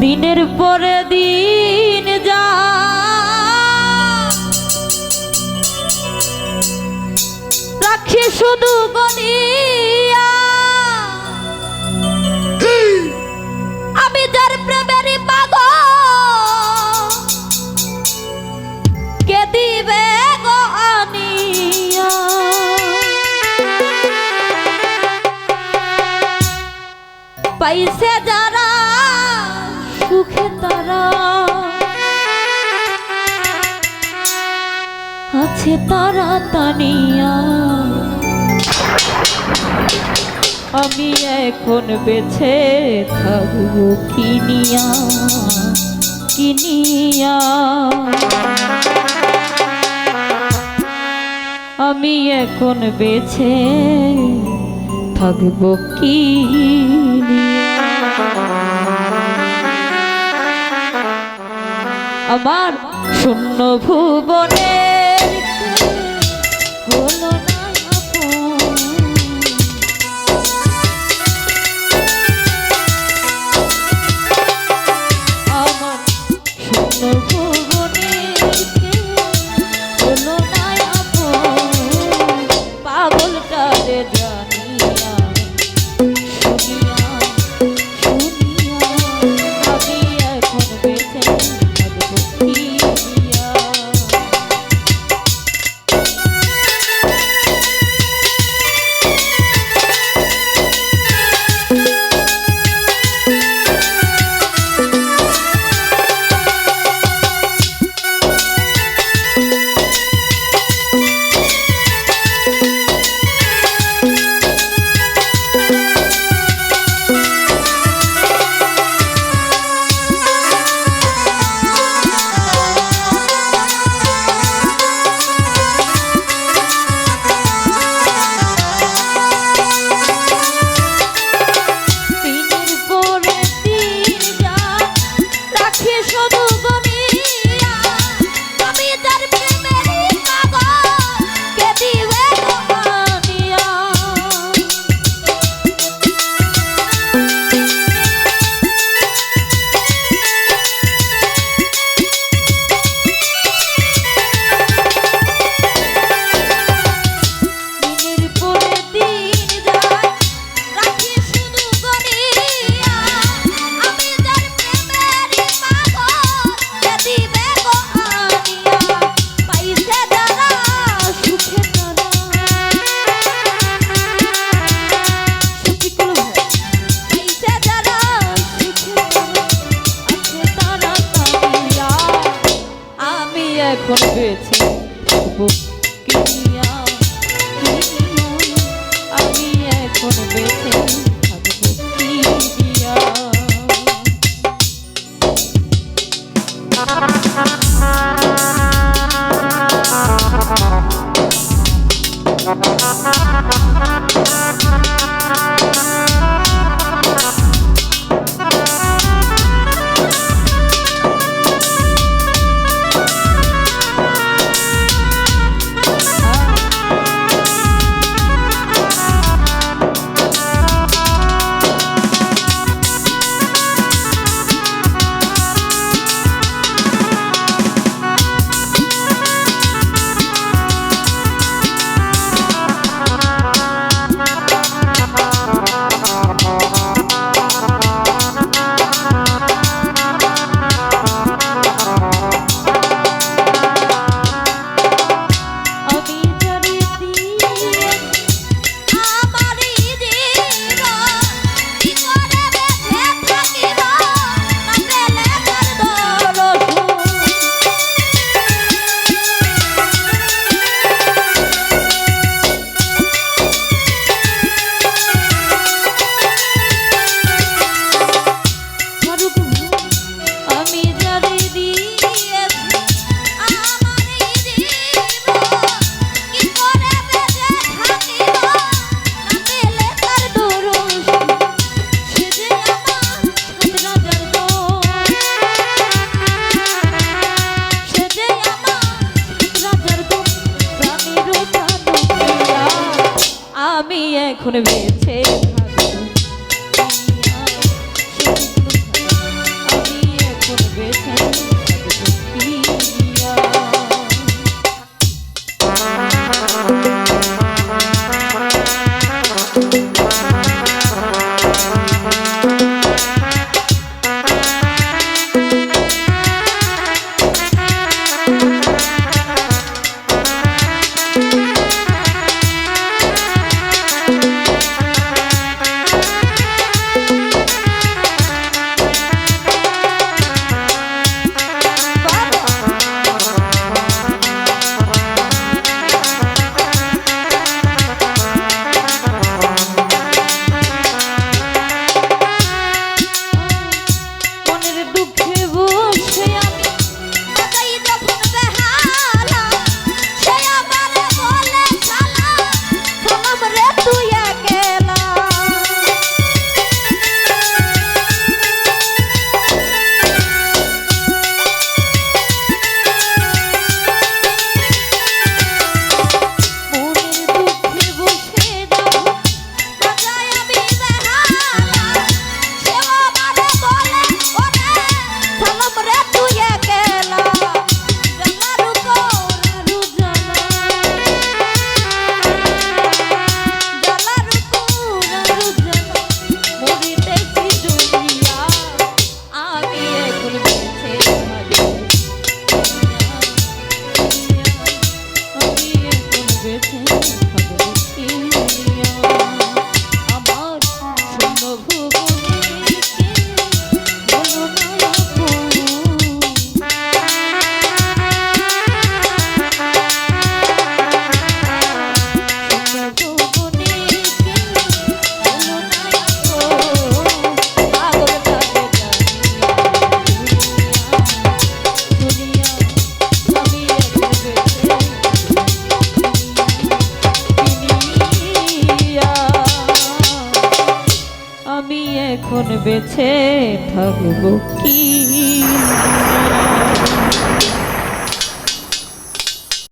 দিনের পরে দিন যা। রাখি শুধু আমি যার প্রেমেরই পাগ কে দিবে পাইছে যারা সুখে তারা আছে তারা তানিয়া। আমি এখন বেছে থাকব কিনিয়া কিনিয়া আমি এখন বেছে থাকব কিনিয়া আমার শূন্য ভুবনে হয়েছে এখন বেছে এখন বেছে থাকব কি?